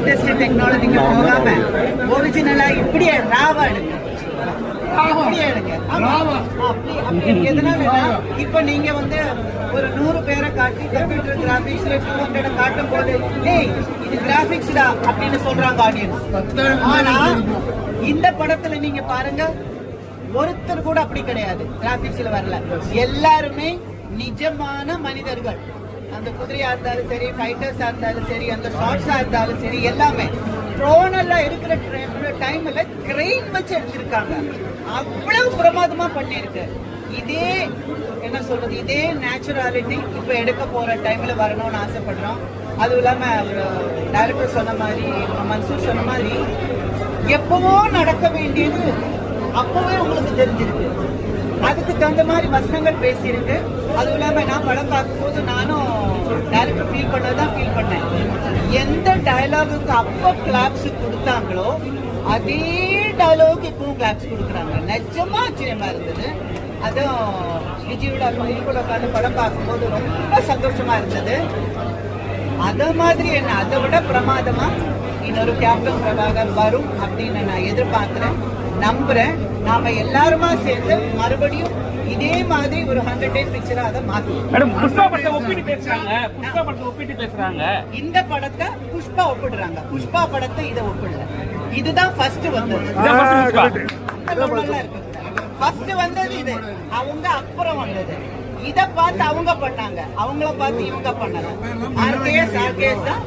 Latest டெக்னாலஜிக்கு போகாம ஒரிஜினலா இப்படியே ராவா எடுங்க. இப்ப நீங்க வந்து ஒரு நூறு பேரை காட்டி கம்ப்யூட்டர் கிராபிக்ஸ்ல டூ ஹண்ட்ரட் காட்டும் போது ஏய் இது கிராபிக்ஸ் தான் அப்படின்னு சொல்றாங்க ஆடியன்ஸ் ஆனா இந்த படத்துல நீங்க பாருங்க ஒருத்தர் கூட அப்படி கிடையாது. கிராபிக்ஸ்ல வரல. எல்லாருமே நிஜமான மனிதர்கள். அந்த குதிரையா இருந்தாலும் சரி ஃபைட்டர்ஸா இருந்தாலும் சரி அந்த ஷார்ட்ஸா இருந்தாலும் சரி எல்லாமே. ட்ரோன் எல்லாம் இருக்கிற டைம்ல கிரெயின் வச்சு எடுத்திருக்காங்க. அவ்வளவு பிரமாதமா பண்ணிருக்கு இதே என்ன சொல்றது இதே நேச்சுராலிட்டி இப்ப எடுக்க போற டைம்ல வரணும்னு ஆசைப்படுறோம். அதுவும் இல்லாம டைரக்டர் சொன்ன மாதிரி மன்சூர் சொன்ன மாதிரி எப்பவோ நடக்க வேண்டியது அப்பவே உங்களுக்கு தெரிஞ்சிருக்கு. அதுக்கு தகுந்த மாதிரி வசனங்கள் பேசியிருக்கு. அதுவும் இல்லாம நான் படம் பார்க்கும்போது நானும் டேரக்டர் ஃபீல் பண்ணதான் ஃபீல் பண்ணேன். எந்த டயலாகுக்கு அப்போ கிளாப்ஸ் கொடுத்தாங்களோ அதே டயலாகுக்கு இப்பவும் கிளாப்ஸ் கொடுக்குறாங்க. நிஜமா ஆச்சரியமா இருந்தது. அதுவும் விஜயோட இது கூட உட்காந்து படம் பார்க்கும்போது ரொம்ப சந்தோஷமா இருந்தது. அத மாதிரி என்ன? அதை விட பிரமாதமா இன்னொரு கேப்டன் பிரபாகர் வரும் அப்படின்னு நான் எதிர்பார்க்கிறேன். நம்புறேன். நாம எல்லாருமா சேர்ந்து மறுபடியும் இதே மாதிரி ஒரு ஹண்ட்ரட் டேஸ் பிக்சரா அதை மாத்துவோம் மேடம் புஷ்பா படத்தை ஒப்பிட்டு பேசுறாங்க. புஷ்பா படத்தை ஒப்பிட்டு பேசுறாங்க. இந்த படத்தை புஷ்பா ஒப்பிடுறாங்க. புஷ்பா படத்தை இதை ஒப்பிடல. இதுதான் ஃபர்ஸ்ட் வந்தது. ஃபர்ஸ்ட் வந்தது இது. அவங்க அப்புறம் வந்தது. இத பார்த்து அவங்க பண்ணாங்க. அவங்கள பார்த்து இவங்க பண்ணல. ஆர்கேஎஸ் ஆர்கேஎஸ் தான்